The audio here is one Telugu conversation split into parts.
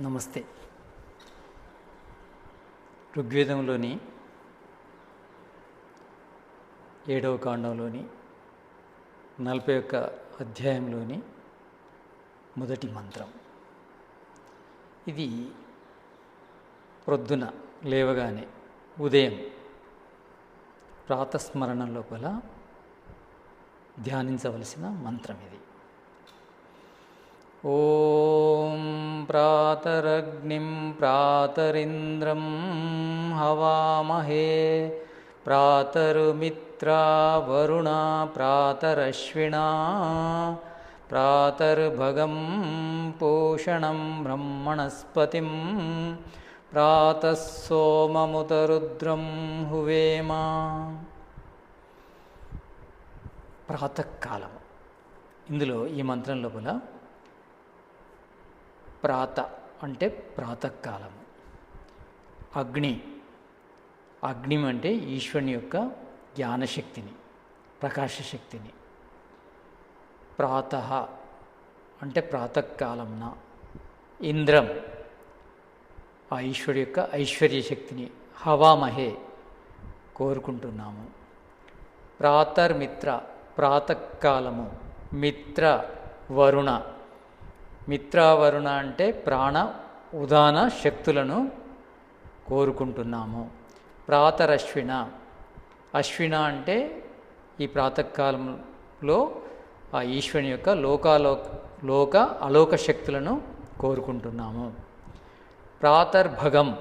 నమస్తే. ఋగ్వేదంలోని ఏడవ కాండంలోని నలభై ఒక్క అధ్యాయంలోని మొదటి మంత్రం. ఇది ప్రొద్దున లేవగానే ఉదయం ప్రాతస్మరణ లోపల ధ్యానించవలసిన మంత్రం ఇది. ఓం प्रातरग्निं प्रातरिन्द्रं हवामहे प्रातर्मित्रा वरुणा प्रातरश्विना प्रातर्भगं पोषणं ब्रह्मणस्पतिं प्रातः सोममुतरुद्रं हुवेम ప్రాతకాలం ఇందులో ఈ మంత్రం లోపల ప్రాత అంటే ప్రాతకాలం. అగ్ని. అగ్ని అంటే ఈశ్వరుని యొక్క జ్ఞానశక్తిని ప్రకాశశక్తిని. ప్రాత అంటే ప్రాతకాలంన. ఇంద్రం ఆ ఈశ్వరు యొక్క ఐశ్వర్య శక్తిని హవామహే కోరుకుంటున్నాము. ప్రాతర్మిత్ర ప్రాతకాలము మిత్ర వరుణ మిత్రావరుణ అంటే ప్రాణ ఉదాన శక్తులను కోరుకుంటున్నాము. ప్రాతరశ్విన. అశ్విన అంటే ఈ ప్రాతకాలంలో ఆ ఈశ్వరుని యొక్క లోకాలో లోక అలోక శక్తులను కోరుకుంటున్నాము. ప్రాతర్భగం.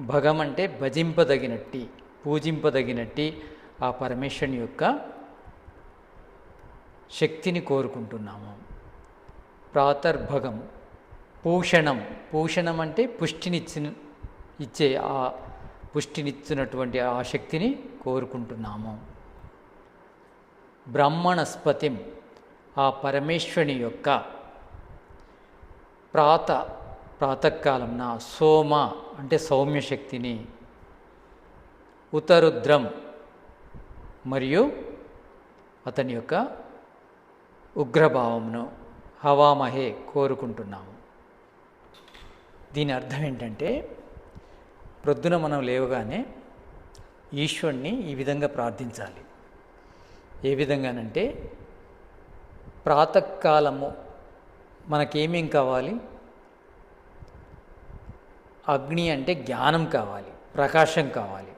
భగం అంటే భజింపదగినట్టి పూజింపదగినట్టి ఆ పరమేశ్వరుని యొక్క శక్తిని కోరుకుంటున్నాము. ప్రాతర్భగం పూషణం. పూషణం అంటే పుష్టినిచ్చిన ఇచ్చే ఆ పుష్టినిచ్చినటువంటి ఆ శక్తిని కోరుకుంటున్నాము. బ్రహ్మణస్పతిం ఆ పరమేశ్వరుని యొక్క ప్రాత ప్రాతకాలంన సోమ అంటే సౌమ్య శక్తిని. ఉతరుద్రం మరియు అతని యొక్క ఉగ్రభావంను హవామహే కోరుకుంటున్నాము. దీని అర్థం ఏంటంటే ప్రొద్దున మనం లేవగానే ఈశ్వరుణ్ణి ఈ విధంగా ప్రార్థించాలి. ఏ విధంగానంటే ప్రాతకాలము మనకేమేం కావాలి? అగ్ని అంటే జ్ఞానం కావాలి ప్రకాశం కావాలి.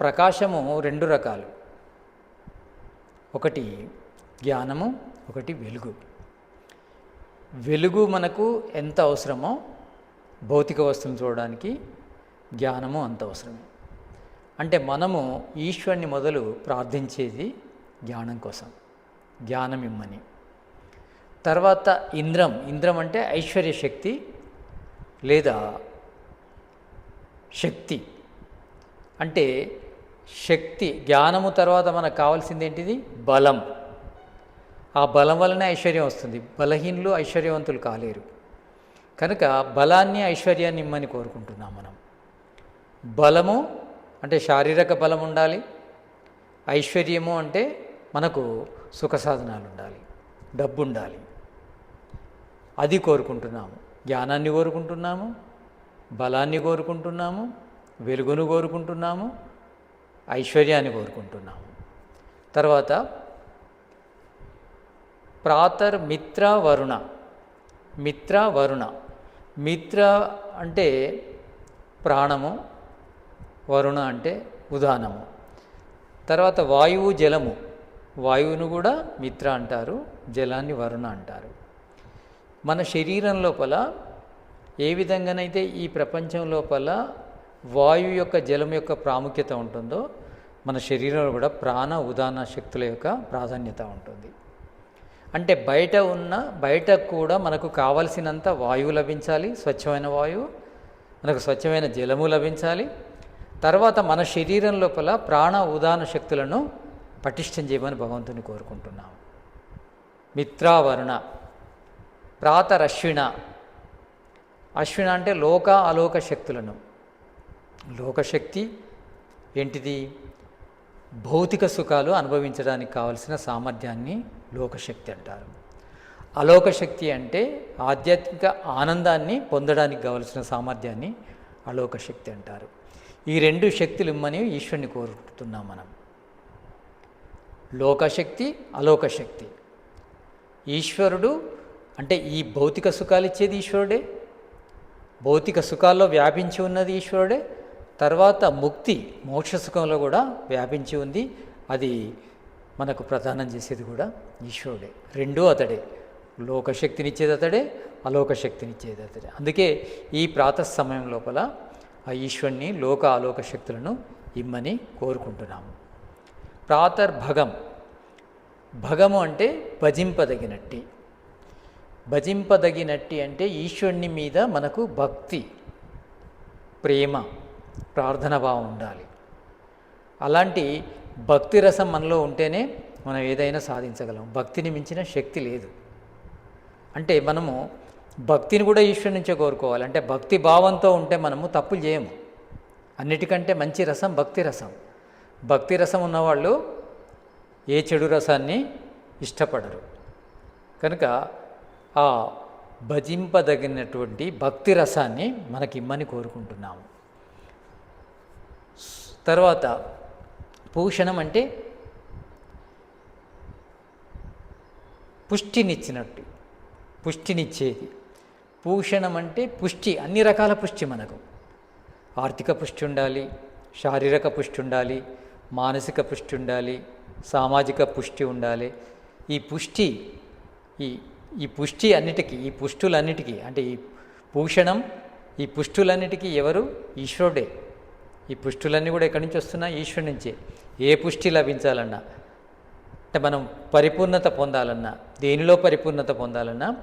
ప్రకాశము రెండు రకాలు. ఒకటి జ్ఞానము ఒకటి వెలుగు. వెలుగు మనకు ఎంత అవసరమో భౌతిక వస్తువును చూడడానికి జ్ఞానము అంత అవసరమే. అంటే మనము ఈశ్వరుని మొదలు ప్రార్థించేది జ్ఞానం కోసం జ్ఞానం ఇమ్మని. తర్వాత ఇంద్రం ఇంద్రం అంటే ఐశ్వర్య శక్తి లేదా శక్తి. అంటే శక్తి జ్ఞానము తర్వాత మనకు కావాల్సింది ఏంటిది? బలం. ఆ బలం వలనే ఐశ్వర్యం వస్తుంది. బలహీనులు ఐశ్వర్యవంతులు కాలేరు. కనుక బలాన్ని ఐశ్వర్యాన్ని ఇమ్మని కోరుకుంటున్నాం మనం. బలము అంటే శారీరక బలం ఉండాలి. ఐశ్వర్యము అంటే మనకు సుఖ సాధనాలు ఉండాలి. డబ్బు ఉండాలి అది కోరుకుంటున్నాము. జ్ఞానాన్ని కోరుకుంటున్నాము. బలాన్ని కోరుకుంటున్నాము. వెలుగును కోరుకుంటున్నాము. ఐశ్వర్యాన్ని కోరుకుంటున్నాము. తర్వాత ప్రాతర్ మిత్ర వరుణ. మిత్ర వరుణ. మిత్ర అంటే ప్రాణము వరుణ అంటే ఉదానము తర్వాత వాయువు జలము. వాయువును కూడా మిత్ర అంటారు జలాన్ని వరుణ అంటారు. మన శరీరం లోపల ఏ విధంగానైతే ఈ ప్రపంచం లోపల వాయు యొక్క జలం యొక్క ప్రాముఖ్యత ఉంటుందో మన శరీరంలో కూడా ప్రాణ ఉదాన శక్తుల యొక్క ప్రాధాన్యత ఉంటుంది. అంటే బయట ఉన్న బయట కూడా మనకు కావలసినంత వాయువు లభించాలి స్వచ్ఛమైన వాయువు మనకు స్వచ్ఛమైన జలము లభించాలి. తర్వాత మన శరీరం లోపల ప్రాణ ఉదాన శక్తులను పటిష్టం చేయమని భగవంతుని కోరుకుంటున్నాం. మిత్రావరుణ ప్రాతరశ్విణ అశ్విన అంటే లోక అలోక శక్తులను. లోకశక్తి ఏంటిది? భౌతిక సుఖాలు అనుభవించడానికి కావలసిన సామర్థ్యాన్ని లోకశక్తి అంటారు. అలోకశక్తి అంటే ఆధ్యాత్మిక ఆనందాన్ని పొందడానికి కావలసిన సామర్థ్యాన్ని అలోకశక్తి అంటారు. ఈ రెండు శక్తులు ఇమ్మని ఈశ్వరుని కోరుకుంటున్నాం మనం. లోకశక్తి అలోకశక్తి. ఈశ్వరుడు అంటే ఈ భౌతిక సుఖాలు ఇచ్చేది ఈశ్వరుడే. భౌతిక సుఖాల్లో వ్యాపించి ఉన్నది ఈశ్వరుడే. తర్వాత ముక్తి మోక్షసుఖంలో కూడా వ్యాపించి ఉంది. అది మనకు ప్రదానం చేసేది కూడా ఈశ్వరుడే. రెండూ అతడే. లోకశక్తినిచ్చేది అతడే అలోక శక్తినిచ్చేది అతడే. అందుకే ఈ ప్రాత సమయం లోపల ఆ ఈశ్వరుని లోక అలోక శక్తులను ఇమ్మని కోరుకుంటున్నాము ప్రాతర్భగం. భగము అంటే భజింపదగినట్టి. భజింపదగినట్టి అంటే ఈశ్వరుని మీద మనకు భక్తి ప్రేమ. ప్రార్థన భావం ఉండాలి. అలాంటి భక్తి రసం మనలో ఉంటేనే మనం ఏదైనా సాధించగలం. భక్తిని మించిన శక్తి లేదు. అంటే మనము భక్తిని కూడా ఈశ్వరు నుంచే కోరుకోవాలి. అంటే భక్తి భావంతో ఉంటే మనము తప్పులు చేయము. అన్నిటికంటే మంచి రసం భక్తి రసం భక్తి రసం ఉన్నవాళ్ళు ఏ చెడు రసాన్ని ఇష్టపడరు. కనుక ఆ భజింపదగినటువంటి భక్తి రసాన్ని మనకి ఇమ్మని కోరుకుంటున్నాము. తర్వాత పూషణం అంటే పుష్టినిచ్చినట్టు పుష్టినిచ్చేది. పూషణం అంటే పుష్టి అన్ని రకాల పుష్టి మనకు. ఆర్థిక పుష్టి ఉండాలి శారీరక పుష్టి ఉండాలి మానసిక పుష్టి ఉండాలి సామాజిక పుష్టి ఉండాలి. ఈ పుష్టి ఈ ఈ పుష్టి అన్నిటికీ ఈ పుష్టులన్నిటికీ అంటే ఈ పూషణం ఈ పుష్టులన్నిటికీ ఎవరు? ఈశ్వరుడే. ఈ పుష్టులన్నీ కూడా ఎక్కడి నుంచి వస్తున్నా ఈశ్వరుడి నుంచే. ఏ పుష్టి లభించాలన్నా? అంటే మనం పరిపూర్ణత పొందాలన్నా దేనిలో పరిపూర్ణత పొందాలన్నా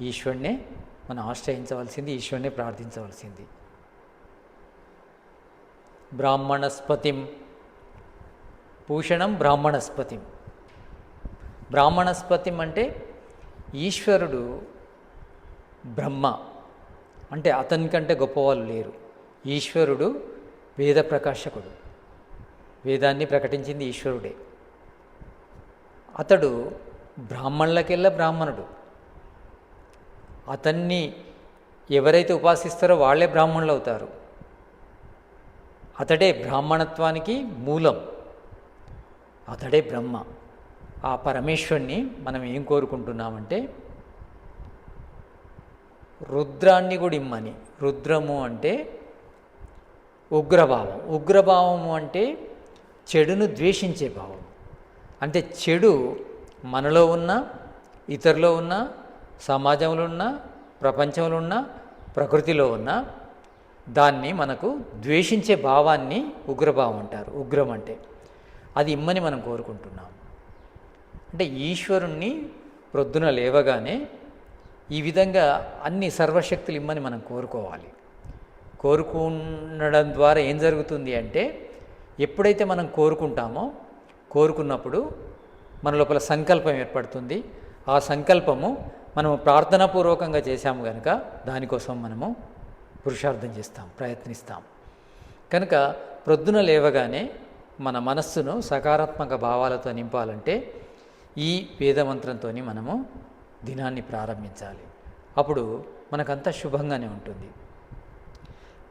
ఈశ్వరునే మనం ఆశ్రయించవలసింది ఈశ్వరునే ప్రార్థించవలసింది. బ్రాహ్మణస్పతిం. భూషణం బ్రాహ్మణస్పతిం. బ్రాహ్మణస్పతిం అంటే ఈశ్వరుడు బ్రహ్మ. అంటే అతని కంటే గొప్పవాళ్ళు లేరు. ఈశ్వరుడు వేద ప్రకాశకుడు. వేదాన్ని ప్రకటించింది ఈశ్వరుడే. అతడు బ్రాహ్మణులకెల్లా బ్రాహ్మణుడు. అతన్ని ఎవరైతే ఉపాసిస్తారో వాళ్ళే బ్రాహ్మణులు అవుతారు అతడే బ్రాహ్మణత్వానికి మూలం. అతడే బ్రహ్మ. ఆ పరమేశ్వరుణ్ణి మనం ఏం కోరుకుంటున్నామంటే రుద్రాన్ని కూడా ఇమ్మని రుద్రము అంటే ఉగ్రభావం. ఉగ్రభావము అంటే చెడును ద్వేషించే భావం. అంటే చెడు మనలో ఉన్న ఇతరులో ఉన్న సమాజంలో ఉన్న ప్రపంచంలో ఉన్న ప్రకృతిలో ఉన్న దాన్ని మనకు ద్వేషించే భావాన్ని ఉగ్రభావం అంటారు. ఉగ్రం అంటే అది ఇమ్మని మనం కోరుకుంటున్నాం. అంటే ఈశ్వరుణ్ణి ప్రొద్దున లేవగానే ఈ విధంగా అన్ని సర్వశక్తులు ఇమ్మని మనం కోరుకోవాలి. కోరుకుండడం ద్వారా ఏం జరుగుతుంది అంటే ఎప్పుడైతే మనం కోరుకుంటామో కోరుకున్నప్పుడు మన లోపల సంకల్పం ఏర్పడుతుంది. ఆ సంకల్పము మనము ప్రార్థనాపూర్వకంగా చేశాము కనుక దానికోసం మనము పురుషార్థం చేస్తాం ప్రయత్నిస్తాం. కనుక ప్రొద్దున లేవగానే మన మనస్సును సకారాత్మక భావాలతో నింపాలంటే ఈ వేదమంత్రంతో మనము దినాన్ని ప్రారంభించాలి. అప్పుడు మనకంతా శుభంగానే ఉంటుంది.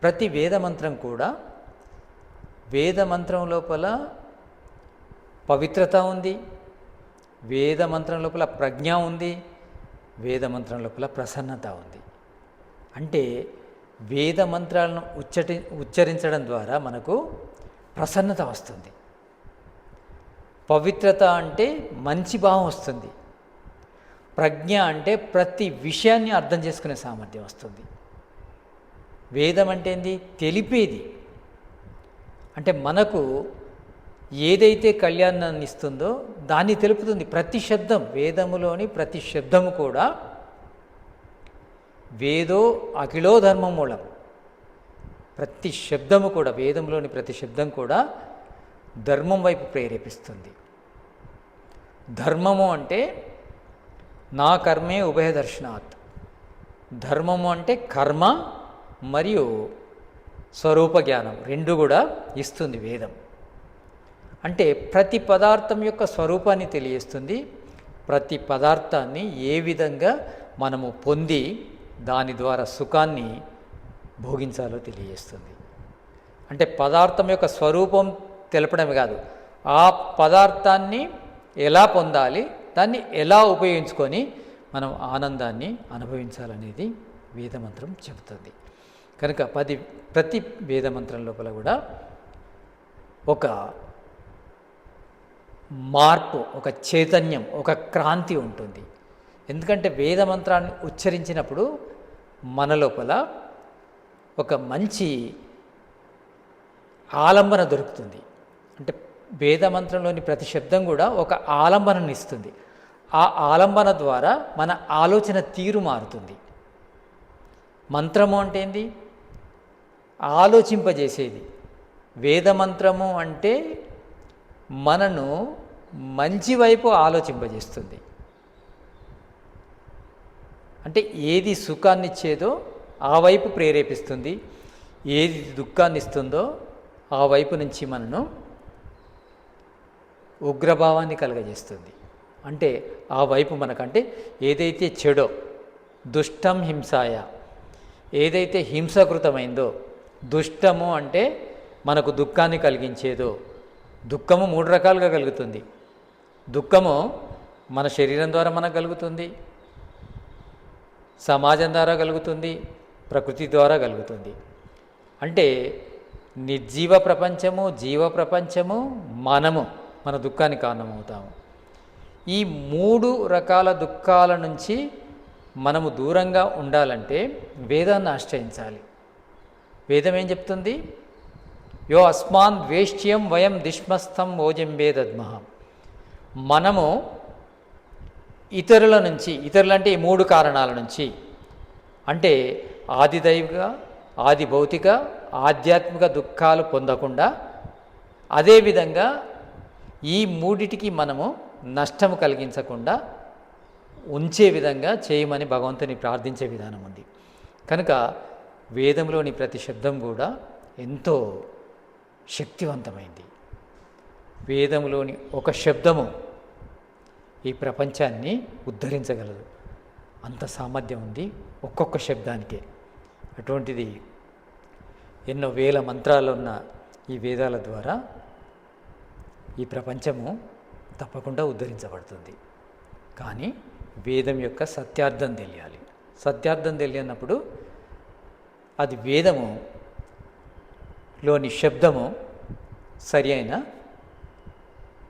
ప్రతి వేదమంత్రం కూడా వేదమంత్రం లోపల పవిత్రత ఉంది వేదమంత్రం లోపల ప్రజ్ఞ ఉంది వేదమంత్రం లోపల ప్రసన్నత ఉంది. అంటే వేద మంత్రాలను ఉచ్చటి ఉచ్చరించడం ద్వారా మనకు ప్రసన్నత వస్తుంది. పవిత్రత అంటే మంచి భావం వస్తుంది. ప్రజ్ఞ అంటే ప్రతి విషయాన్ని అర్థం చేసుకునే సామర్థ్యం వస్తుంది. వేదం అంటే ఏంది తెలిపేది. అంటే మనకు ఏదైతే కళ్యాణాన్ని ఇస్తుందో దాన్ని తెలుపుతుంది ప్రతి శబ్దం. వేదములోని ప్రతి శబ్దము కూడా వేదో అఖిలో ధర్మమూలం ప్రతి శబ్దము కూడా వేదంలోని ప్రతి శబ్దం కూడా ధర్మం వైపు ప్రేరేపిస్తుంది. ధర్మము అంటే నా కర్మే ఉభయ దర్శనాత్ ధర్మము అంటే కర్మ మరియు స్వరూప జ్ఞానం రెండు కూడా ఇస్తుంది వేదం. అంటే ప్రతి పదార్థం యొక్క స్వరూపాన్ని తెలియజేస్తుంది. ప్రతి పదార్థాన్ని ఏ విధంగా మనము పొంది దాని ద్వారా సుఖాన్ని భోగించాలో తెలియజేస్తుంది. అంటే పదార్థం యొక్క స్వరూపం తెలపడమే కాదు. ఆ పదార్థాన్ని ఎలా పొందాలి దాన్ని ఎలా ఉపయోగించుకొని మనం ఆనందాన్ని అనుభవించాలనేది వేదమంత్రం చెబుతుంది. కనుక పది ప్రతి వేదమంత్రం లోపల కూడా ఒక మార్పు ఒక చైతన్యం ఒక క్రాంతి ఉంటుంది. ఎందుకంటే వేద మంత్రాన్ని ఉచ్చరించినప్పుడు మన లోపల ఒక మంచి ఆలంబన దొరుకుతుంది. అంటే వేద మంత్రంలోని ప్రతి శబ్దం కూడా ఒక ఆలంబనను ఇస్తుంది. ఆ ఆలంబన ద్వారా మన ఆలోచన తీరు మారుతుంది. మంత్రము అంటే ఏంది? ఆలోచింపజేసేది. వేదమంత్రము అంటే మనను మంచి వైపు ఆలోచింపజేస్తుంది. అంటే ఏది సుఖాన్ని ఇచ్చేదో ఆ వైపు ప్రేరేపిస్తుంది. ఏది దుఃఖాన్ని ఇస్తుందో ఆ వైపు నుంచి మనను ఉగ్రభావాన్ని కలగజేస్తుంది. అంటే ఆ వైపు మనకంటే ఏదైతే చెడో దుష్టం హింసాయ ఏదైతే హింసకృతమైందో దుష్టము అంటే మనకు దుఃఖాన్ని కలిగించేదో. దుఃఖము మూడు రకాలుగా కలుగుతుంది. దుఃఖము మన శరీరం ద్వారా మనకు కలుగుతుంది. సమాజం ద్వారా కలుగుతుంది. ప్రకృతి ద్వారా కలుగుతుంది. అంటే నిర్జీవ ప్రపంచము జీవ ప్రపంచము మనము మన దుఃఖానికి కారణమవుతాము. ఈ మూడు రకాల దుఃఖాల నుంచి మనము దూరంగా ఉండాలంటే వేదాన్ని ఆశ్రయించాలి. వేదం ఏం చెప్తుంది? యో అస్మాన్ వేష్ట్యం వయం దిష్మస్థం ఓజంబే దద్మహ మనము ఇతరుల నుంచి ఇతరులంటే ఈ మూడు కారణాల నుంచి అంటే ఆది దైవిక ఆది భౌతిక ఆధ్యాత్మిక దుఃఖాలు పొందకుండా అదేవిధంగా ఈ మూడిటికి మనము నష్టము కలిగించకుండా ఉంచే విధంగా చేయమని భగవంతుని ప్రార్థించే విధానం ఉంది. కనుక వేదంలోని ప్రతి శబ్దం కూడా ఎంతో శక్తివంతమైంది. వేదంలోని ఒక శబ్దము ఈ ప్రపంచాన్ని ఉద్ధరించగలదు. అంత సామర్థ్యం ఉంది ఒక్కొక్క శబ్దానికే. అటువంటిది ఎన్నో వేల మంత్రాలు ఉన్న ఈ వేదాల ద్వారా ఈ ప్రపంచము తప్పకుండా ఉద్ధరించబడుతుంది. కానీ వేదం యొక్క సత్యార్థం తెలియాలి. సత్యార్థం తెలియనప్పుడు అది వేదము లోని శబ్దము సరి అయిన